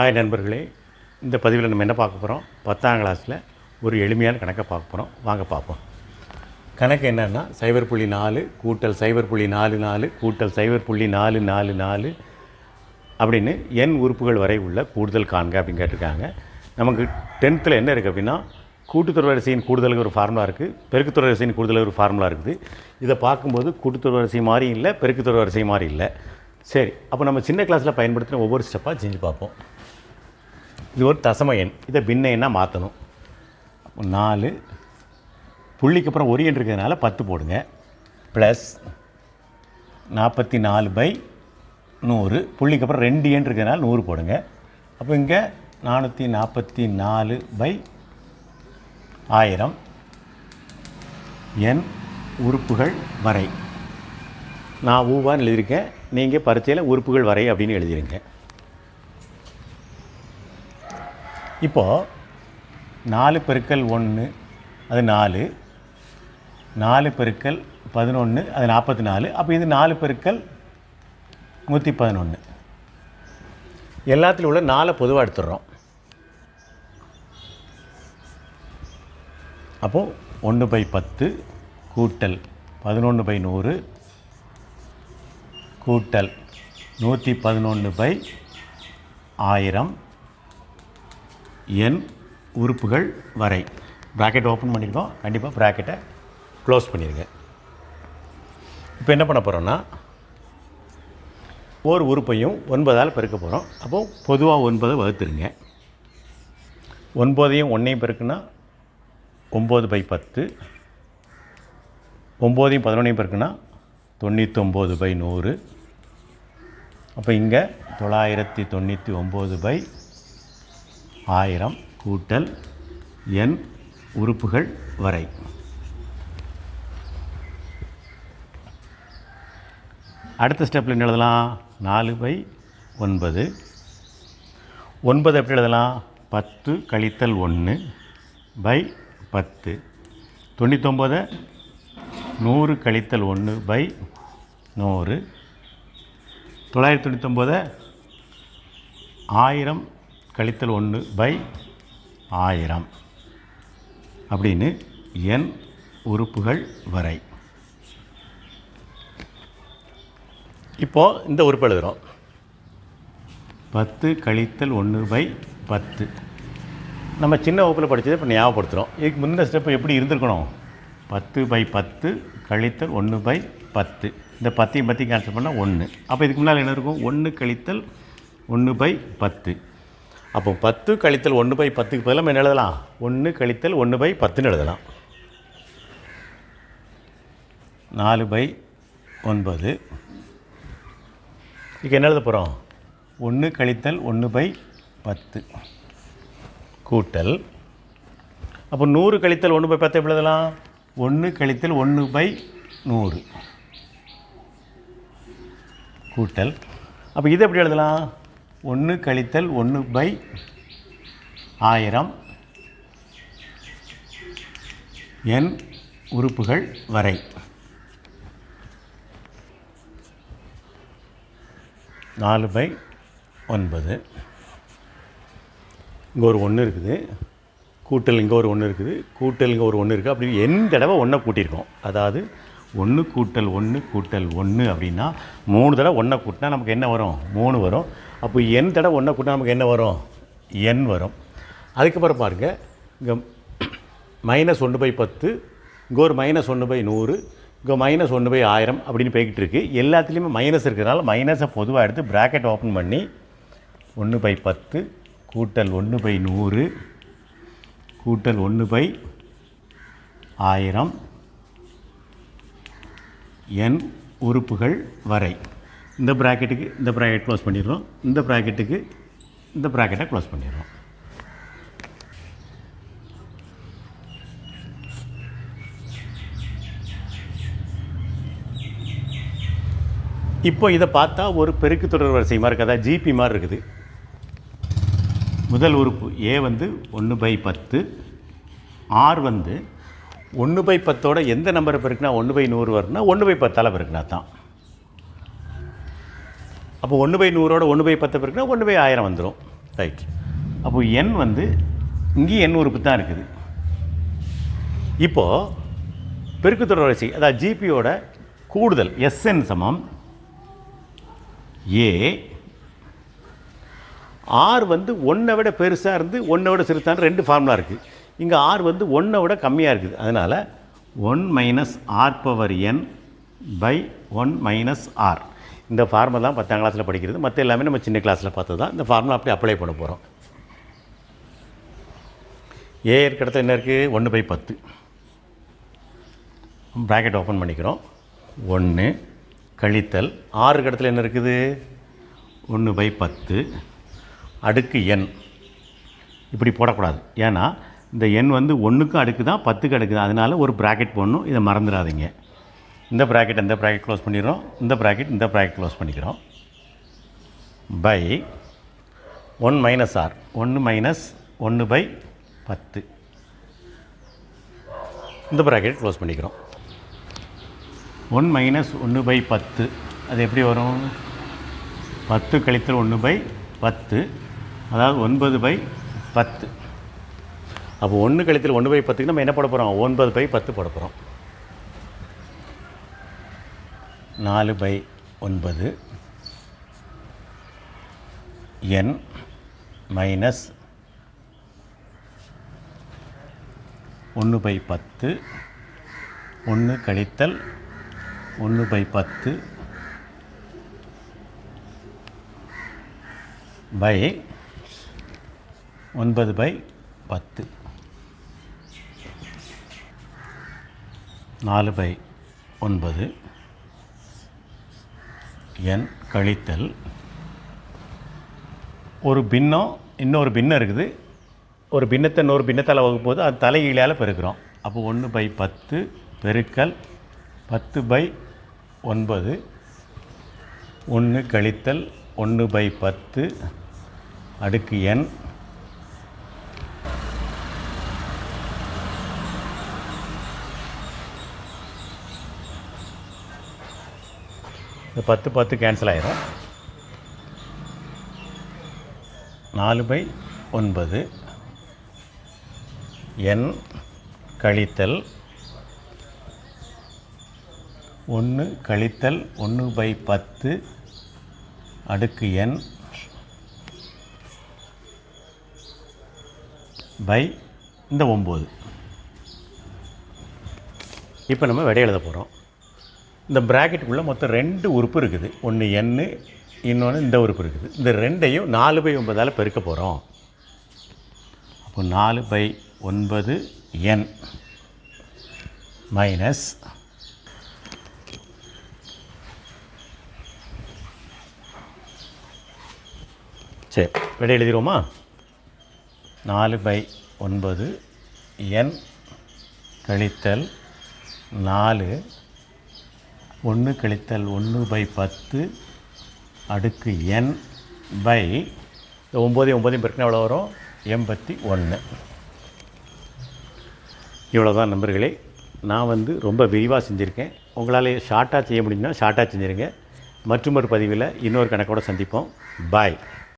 ஆய நண்பர்களே. இந்த பதிவில் நம்ம என்ன பார்க்க போகிறோம் பத்தாம் கிளாஸில் ஒரு எளிமையான கணக்கை பார்க்க போகிறோம் வாங்க பார்ப்போம். கணக்கு என்னென்னா சைபர் புள்ளி நாலு கூட்டல் சைபர் புள்ளி நாலு நாலு கூட்டல் சைபர் புள்ளி நாலு நாலு நாலு அப்படின்னு எண் உறுப்புகள் வரை உள்ள கூடுதல் காண்க அப்படின்னு கேட்டிருக்காங்க. நமக்கு டென்த்தில் என்ன இருக்குது அப்படின்னா கூட்டுத்துறை வரிசையின் கூடுதலுக்கு ஒரு ஃபார்முலா இருக்குது பெருக்குத்தொடர் வரிசையின் கூடுதலுக்கு ஒரு ஃபார்முலா இருக்குது. இதை பார்க்கும்போது கூட்டுத்துறை வரிசை மாதிரி இல்லை பெருக்குத்தொடர் வரிசை மாதிரி இல்லை. சரி அப்போ நம்ம சின்ன கிளாஸில் பயன்படுத்தின ஒவ்வொரு ஸ்டெப்பாக செஞ்சு பார்ப்போம். இது ஒரு தசம எண். இதை பின்ன எண்ணாக மாற்றணும் நாலு. புள்ளிக்கு அப்புறம் ஒரு எண் இருக்கிறதுனால பத்து போடுங்க. ப்ளஸ் நாற்பத்தி நாலு பை நூறு. புள்ளிக்கு அப்புறம் ரெண்டு எண் இருக்கிறதுனால நூறு போடுங்க. அப்போ இங்கே நானூற்றி நாற்பத்தி நாலு பை ஆயிரம். எண் உறுப்புகள் வரை. நான் ஊவான்னு எழுதியிருக்கேன். நீங்கள் பரீட்சையில் உறுப்புகள் வரை அப்படின்னு எழுதிருங்க இப்போது நாலு பெருக்கல் ஒன்று அது நாலு. நாலு பெருக்கல் பதினொன்று அது நாற்பத்தி நாலு அப்போ இது நாலு பெருக்கல் நூற்றி பதினொன்று எல்லாத்துலையும் உள்ள நாலை பொதுவாக எடுத்துடுறோம். அப்போது ஒன்று பை பத்து கூட்டல் பதினொன்று பை நூறு கூட்டல் நூற்றி பதினொன்று பை ஆயிரம் என் உறுப்புகள் வரை. ப்ராக்கெட் ஓப்பன் பண்ணியிருக்கோம் கண்டிப்பாக ப்ராக்கெட்டை க்ளோஸ் பண்ணிடுங்க இப்போ என்ன பண்ண போகிறோன்னா ஒரு உறுப்பையும் ஒன்பதால் பெருக்க போகிறோம் அப்போது பொதுவாக ஒன்பதை வகுத்துருங்க. ஒன்பதையும் ஒன்றையும் பெருக்குன்னா ஒம்பது பை பத்து. ஒம்போதையும் பதினொன்றையும் பெருக்குன்னா தொண்ணூற்றொம்பது பை நூறு. அப்போ இங்கே தொள்ளாயிரத்தி தொண்ணூற்றி ஒம்பது பை ஆயிரம் கூட்டல் எண் உறுப்புகள் வரை. அடுத்த ஸ்டெப்பில் என்ன எழுதலாம்? நாலு பை ஒன்பது. ஒன்பது எப்படி எழுதலாம்? பத்து கழித்தல் ஒன்று பை பத்து. தொண்ணூத்தொம்பது நூறு கழித்தல் ஒன்று பை நூறு. தொள்ளாயிரத்தி தொண்ணூத்தொம்பது ஆயிரம் கழித்தல் ஒன்று பை ஆயிரம். அப்படின்னு எண் உறுப்புகள் வரை. இப்போது இந்த உறுப்பு எழுதுகிறோம் பத்து கழித்தல் ஒன்று பை பத்து. நம்ம சின்ன வகுப்பில் படித்தது இப்போ ஞாபகப்படுத்துகிறோம் இதுக்கு முந்தின ஸ்டெப் எப்படி இருந்திருக்கணும்? பத்து பை பத்து கழித்தல் ஒன்று பை பத்து. இந்த பத்தையும் பற்றி கேன்சல் பண்ணால் ஒன்று அப்போ இதுக்கு முன்னால் என்ன இருக்கும்? ஒன்று கழித்தல் ஒன்று பை பத்து. அப்போ பத்து கழித்தல் ஒன்று பை பத்துக்கு பதிலாக நம்ம என்ன எழுதலாம்? ஒன்று கழித்தல் ஒன்று பை பத்துன்னு எழுதலாம். நாலு பை ஒன்பது. இப்போ என்ன எழுத போகிறோம் ஒன்று கழித்தல் ஒன்று பை பத்து. கூட்டல். அப்போ நூறு கழித்தல் ஒன்று பை பத்து எப்படி எழுதலாம்? ஒன்று கழித்தல் ஒன்று பை நூறு. கூட்டல். அப்போ இது எப்படி எழுதலாம்? ஒன்று கழித்தல் ஒன்று பை ஆயிரம். என் உறுப்புகள் வரை. நாலு பை ஒன்பது. இங்கே ஒரு ஒன்று இருக்குது. கூட்டல் இங்கே ஒரு ஒன்று இருக்குது. கூட்டல் இங்கே ஒரு ஒன்று இருக்குது அப்படி எந்த தடவை ஒன்றை கூட்டியிருக்கோம். அதாவது ஒன்று கூட்டல் ஒன்று கூட்டல் ஒன்று அப்படின்னா மூணு தடவை ஒன்றை கூட்டினா நமக்கு என்ன வரும்? மூணு வரும். அப்போ என் தடவை ஒன்றை கூட்டினா நமக்கு என்ன வரும்? எண் வரும். அதுக்கப்புறம் பாருங்கள் இங்கே மைனஸ் ஒன்று பை பத்து இங்கே ஒரு மைனஸ் ஒன்று பை நூறு இங்கே மைனஸ் ஒன்று பை ஆயிரம் அப்படின்னு போய்கிட்டு இருக்குது எல்லாத்துலேயுமே மைனஸ் இருக்கிறதுனால மைனஸை பொதுவாக எடுத்து ப்ராக்கெட் ஓப்பன் பண்ணி ஒன்று பை பத்து கூட்டல் ஒன்று பை நூறு கூட்டல் ஒன்று பை ஆயிரம் எண் உறுப்புகள் வரை. இந்த ப்ராக்கெட்டுக்கு இந்த ப்ராக்கெட் க்ளோஸ் பண்ணிடுறோம். இந்த ப்ராக்கெட்டுக்கு இந்த ப்ராக்கெட்டை க்ளோஸ் பண்ணிடுறோம். இப்போ இதை பார்த்தா ஒரு பெருக்கு தொடர் வரிசை மாதிரி இருக்கதா. ஜிபி மாதிரி இருக்குது. முதல் உறுப்பு ஏ வந்து ஒன்று பை பத்து. ஆர் வந்து ஒன்று பை பத்தோட எந்த நம்பரை பெருக்குனா ஒன்று பை நூறு வரும்னா ஒன்று பை பத்தால் பெருக்குனா தான். அப்போ ஒன்று பை நூறோட ஒன்று பை பத்து பேருக்குனா ஒன்று பை ஆயிரம் வந்துடும் ரைட் அப்போ என் வந்து இங்கேயும் எண் உறுப்பு தான் இருக்குது. இப்போது பெருக்குத்தொடர் வரிசை அதாவது ஜிபியோட கூடுதல் எஸ்என் சமம் ஏ ஆர் வந்து ஒன்றை விட பெருசாக இருந்து ஒன்றை விட சிறுத்தான்னு ரெண்டு ஃபார்முலா இருக்குது இங்கே ஆர் வந்து ஒன்றை விட கம்மியாக இருக்குது. அதனால் one minus R power N by one minus R இந்த ஃபார்முலா தான் பத்தாம் கிளாஸில் படிக்கிறது. மற்ற எல்லாமே நம்ம சின்ன கிளாஸில் பார்த்து தான். இந்த ஃபார்முலா அப்படி அப்ளை பண்ண போகிறோம் ஏ இருக்க இடத்துல என்ன இருக்குது ஒன்று பை பத்து. ப்ராக்கெட் ஓப்பன் பண்ணிக்கிறோம். ஒன்று கழித்தல். ஆறு இடத்துல என்ன இருக்குது? ஒன்று பை பத்து. அடுக்கு எண். இப்படி போடக்கூடாது. ஏன்னா இந்த எண் வந்து ஒன்றுக்கும் அடுக்கு தான் பத்துக்கு அடுக்கு தான் அதனால ஒரு ப்ராக்கெட் போடணும். இதை மறந்துடாதீங்க. இந்த ப்ராக்கெட் இந்த ப்ராக்கெட் க்ளோஸ் பண்ணிடுறோம். இந்த ப்ராக்கெட் இந்த ப்ராக்கெட் க்ளோஸ் பண்ணிக்கிறோம். பை ஒன் மைனஸ் ஆர் ஒன்று மைனஸ் ஒன்று பை பத்து. இந்த ப்ராக்கெட் க்ளோஸ் பண்ணிக்கிறோம். ஒன் மைனஸ் ஒன்று பை பத்து. அது எப்படி வரும்? பத்து கழித்தல் ஒன்று பை பத்து. அதாவது ஒன்பது பை பத்து. அப்போ ஒன்று கழித்தல் ஒன்று பை பத்துக்கு நம்ம என்ன போட போகிறோம் ஒன்பது பை பத்து போட போகிறோம் நாலு பை ஒன்பது. என் மைனஸ் ஒன்று பை பத்து. ஒன்று கழித்தல் ஒன்று பை பத்து பை ஒன்பது பை பத்து. நாலு பை ஒன்பது. என் கழித்தல். ஒரு பின்னம் இன்னொரு பின்னம் இருக்குது. ஒரு பின்னத்தை இன்னொரு பின்னத்தால் வகுக்கும்போது அது தலைகீழால் பெருக்கிறோம். அப்போ ஒன்று பை பத்து பெருக்கல் பத்து பை ஒன்பது. ஒன்று கழித்தல் ஒன்று பை பத்து. அடுக்கு எண் இது பத்து பத்து கேன்சல் ஆகிடும் நாலு பை ஒன்பது. என் கழித்தல் ஒன்று கழித்தல் ஒன்று பை பத்து அடுக்கு எண் பை இந்த ஒம்பது. இப்போ நம்ம விடை எழுத போகிறோம் இந்த ப்ராக்கெட்டுக்குள்ளே மொத்தம் ரெண்டு உறுப்பு இருக்குது. ஒன்று எண்ணு இன்னொன்று இந்த உறுப்பு இருக்குது. இந்த ரெண்டையும் நாலு பை ஒன்பதால் பெருக்க போகிறோம் அப்போ நாலு பை ஒன்பது என் மைனஸ் சரி விடை எழுதிடுவோமா? நாலு பை ஒன்பது என் கழித்தல் நாலு ஒன்று கழித்தல் ஒன்று பை பத்து அடுக்கு என் பை இந்த ஒம்பது ஒம்பதையும் பெருக்கினா எவ்வளோ வரும்? எண்பத்தி ஒன்று. இவ்வளோ தான் நண்பர்களே. நான் வந்து ரொம்ப விரிவாக செஞ்சுருக்கேன். உங்களால் ஷார்ட்டாக செய்ய முடியும்னா ஷார்ட்டாக செஞ்சுருங்க. மற்றும் ஒரு பதிவில் இன்னொரு கணக்கோடு சந்திப்போம். பாய்